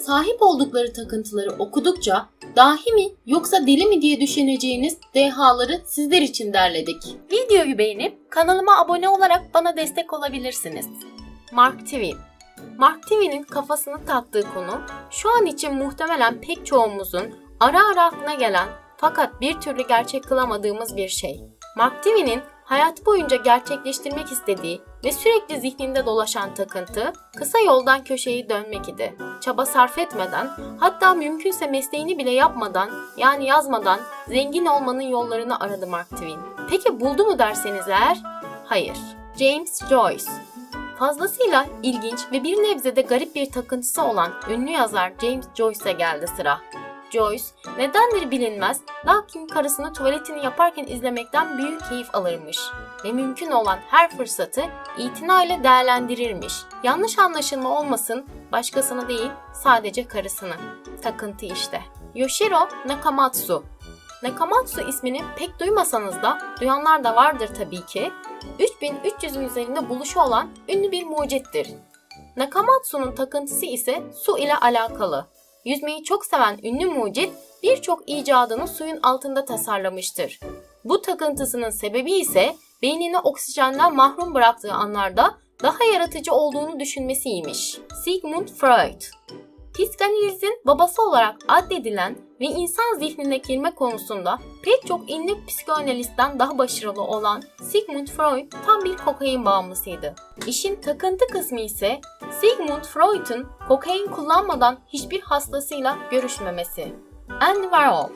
sahip oldukları takıntıları okudukça dahi mi yoksa deli mi diye düşüneceğiniz dehaları sizler için derledik. Videoyu beğenip kanalıma abone olarak bana destek olabilirsiniz. Mark Twain Mark Twain'in kafasını taktığı konu şu an için muhtemelen pek çoğumuzun ara ara aklına gelen fakat bir türlü gerçek kılamadığımız bir şey. Mark Twain'in hayat boyunca gerçekleştirmek istediği ve sürekli zihninde dolaşan takıntı kısa yoldan köşeyi dönmek idi. Çaba sarf etmeden, hatta mümkünse mesleğini bile yapmadan, yani yazmadan zengin olmanın yollarını aradı Mark Twain. Peki buldu mu derseniz eğer? Hayır. James Joyce Fazlasıyla ilginç ve bir nebze de garip bir takıntısı olan ünlü yazar James Joyce'e geldi sıra. Joyce, nedendir bilinmez lakin karısını tuvaletini yaparken izlemekten büyük keyif alırmış ve mümkün olan her fırsatı itinayla değerlendirirmiş. Yanlış anlaşılma olmasın, başkasını değil sadece karısını. Takıntı işte. Yoshiro Nakamatsu Nakamatsu ismini pek duymasanız da duyanlar da vardır tabii ki. 3300'ün üzerinde buluşu olan ünlü bir mucittir. Nakamatsu'nun takıntısı ise su ile alakalı. Yüzmeyi çok seven ünlü mucit birçok icadını suyun altında tasarlamıştır. Bu takıntısının sebebi ise beynini oksijenden mahrum bıraktığı anlarda daha yaratıcı olduğunu düşünmesiymiş. Sigmund Freud Psikanalizin babası olarak addedilen ve insan zihnine girme konusunda pek çok ünlü psikanalistten daha başarılı olan Sigmund Freud tam bir kokain bağımlısıydı. İşin takıntı kısmı ise Sigmund Freud'un kokain kullanmadan hiçbir hastasıyla görüşmemesi. Andy Warhol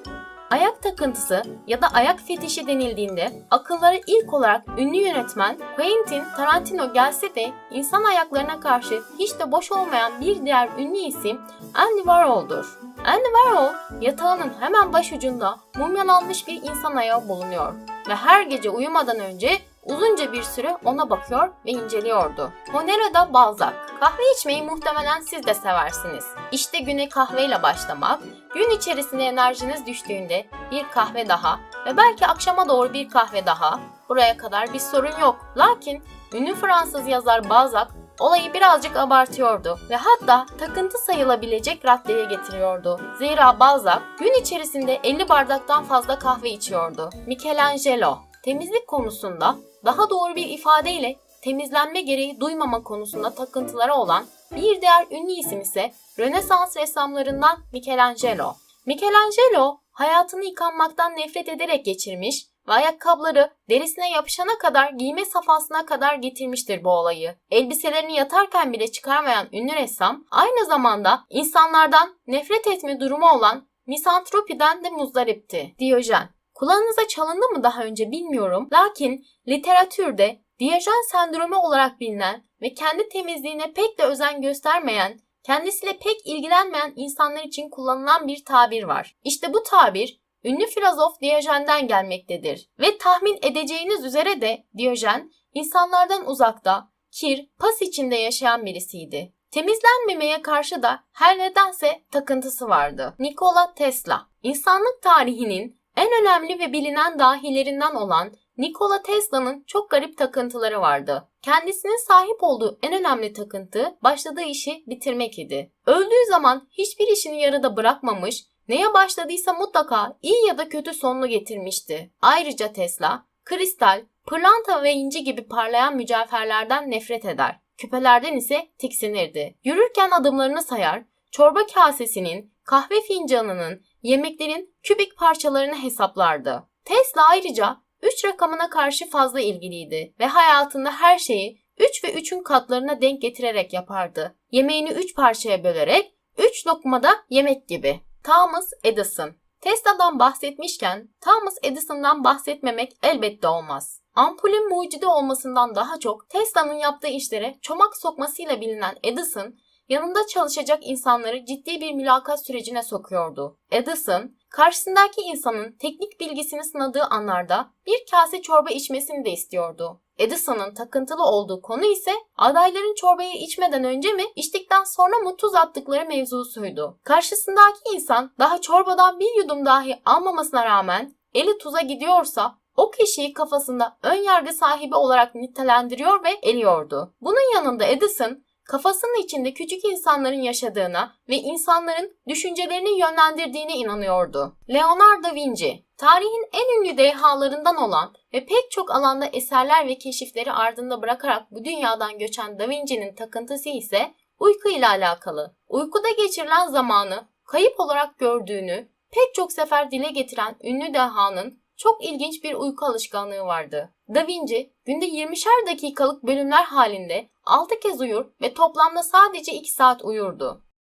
Ayak takıntısı ya da ayak fetişi denildiğinde akıllara ilk olarak ünlü yönetmen Quentin Tarantino gelse de insan ayaklarına karşı hiç de boş olmayan bir diğer ünlü isim Andy Warhol'dur. Andy Warhol yatağının hemen başucunda mumyalanmış bir insan ayağı bulunuyor ve her gece uyumadan önce uzunca bir süre ona bakıyor ve inceliyordu. Honoré da Balzac. Kahve içmeyi muhtemelen siz de seversiniz. İşte güne kahveyle başlamak, gün içerisinde enerjiniz düştüğünde bir kahve daha ve belki akşama doğru bir kahve daha. Buraya kadar bir sorun yok. Lakin ünlü Fransız yazar Balzac olayı birazcık abartıyordu ve hatta takıntı sayılabilecek raddeye getiriyordu. Zira Balzac gün içerisinde 50 bardaktan fazla kahve içiyordu. Michelangelo temizlik konusunda daha doğru bir ifadeyle temizlenme gereği duymama konusunda takıntıları olan bir diğer ünlü isim ise Rönesans ressamlarından Michelangelo. Michelangelo hayatını yıkanmaktan nefret ederek geçirmiş ve ayakkabıları derisine yapışana kadar giyme safhasına kadar getirmiştir bu olayı. Elbiselerini yatarken bile çıkarmayan ünlü ressam aynı zamanda insanlardan nefret etme durumu olan misantropiden de muzdaripti. Diyojen Kulağınıza çalındı mı daha önce bilmiyorum. Lakin literatürde Diyojen sendromu olarak bilinen ve kendi temizliğine pek de özen göstermeyen, kendisiyle pek ilgilenmeyen insanlar için kullanılan bir tabir var. İşte bu tabir ünlü filozof Diyojen'den gelmektedir. Ve tahmin edeceğiniz üzere de Diyojen insanlardan uzakta, kir, pas içinde yaşayan birisiydi. Temizlenmemeye karşı da her nedense takıntısı vardı. Nikola Tesla, insanlık tarihinin en önemli ve bilinen dahilerinden olan Nikola Tesla'nın çok garip takıntıları vardı. Kendisinin sahip olduğu en önemli takıntı başladığı işi bitirmek idi. Öldüğü zaman hiçbir işini yarıda bırakmamış, neye başladıysa mutlaka iyi ya da kötü sonunu getirmişti. Ayrıca Tesla, kristal, pırlanta ve inci gibi parlayan mücevherlerden nefret eder. Küpelerden ise tiksinirdi. Yürürken adımlarını sayar, çorba kasesinin, kahve fincanının, yemeklerin kübik parçalarını hesaplardı. Tesla ayrıca 3 rakamına karşı fazla ilgiliydi ve hayatında her şeyi 3 ve 3'ün katlarına denk getirerek yapardı. Yemeğini 3 parçaya bölerek 3 lokmada yemek gibi. Thomas Edison Tesla'dan bahsetmişken Thomas Edison'dan bahsetmemek elbette olmaz. Ampulün mucidi olmasından daha çok Tesla'nın yaptığı işlere çomak sokmasıyla bilinen Edison, yanında çalışacak insanları ciddi bir mülakat sürecine sokuyordu. Edison, karşısındaki insanın teknik bilgisini sınadığı anlarda bir kase çorba içmesini de istiyordu. Edison'ın takıntılı olduğu konu ise adayların çorbayı içmeden önce mi, içtikten sonra mı tuz attıkları mevzusuydu. Karşısındaki insan daha çorbadan bir yudum dahi almamasına rağmen eli tuza gidiyorsa o kişiyi kafasında ön yargı sahibi olarak nitelendiriyor ve eliyordu. Bunun yanında Edison kafasının içinde küçük insanların yaşadığına ve insanların düşüncelerini yönlendirdiğine inanıyordu. Leonardo da Vinci, tarihin en ünlü dehalarından olan ve pek çok alanda eserler ve keşifleri ardında bırakarak bu dünyadan göçen Da Vinci'nin takıntısı ise uyku ile alakalı. Uykuda geçirilen zamanı kayıp olarak gördüğünü pek çok sefer dile getiren ünlü dehanın çok ilginç bir uyku alışkanlığı vardı. Da Vinci günde 20'şer dakikalık bölümler halinde 6 kez uyur ve toplamda sadece 2 saat uyurdu.